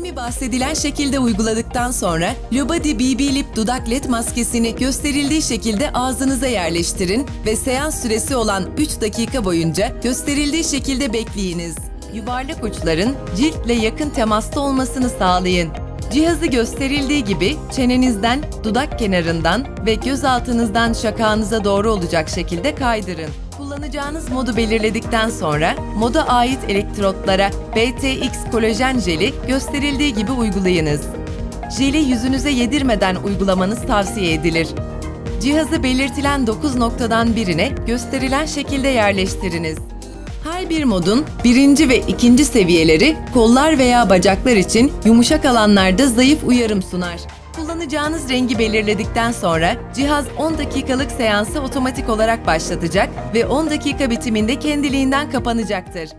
İşlemi bahsedilen şekilde uyguladıktan sonra Lubadi BB Lip dudak led maskesini gösterildiği şekilde ağzınıza yerleştirin ve seans süresi olan 3 dakika boyunca gösterildiği şekilde bekleyiniz. Yuvarlak uçların ciltle yakın temasta olmasını sağlayın. Cihazı gösterildiği gibi çenenizden, dudak kenarından ve göz altınızdan şakağınıza doğru olacak şekilde kaydırın. Kullanacağınız modu belirledikten sonra moda ait elektrotlara BTX kolajen jeli gösterildiği gibi uygulayınız. Jeli yüzünüze yedirmeden uygulamanız tavsiye edilir. Cihazı belirtilen 9 noktadan birine gösterilen şekilde yerleştiriniz. Her bir modun birinci ve ikinci seviyeleri kollar veya bacaklar için yumuşak alanlarda zayıf uyarım sunar. Kullanacağınız rengi belirledikten sonra cihaz 10 dakikalık seansı otomatik olarak başlatacak ve 10 dakika bitiminde kendiliğinden kapanacaktır.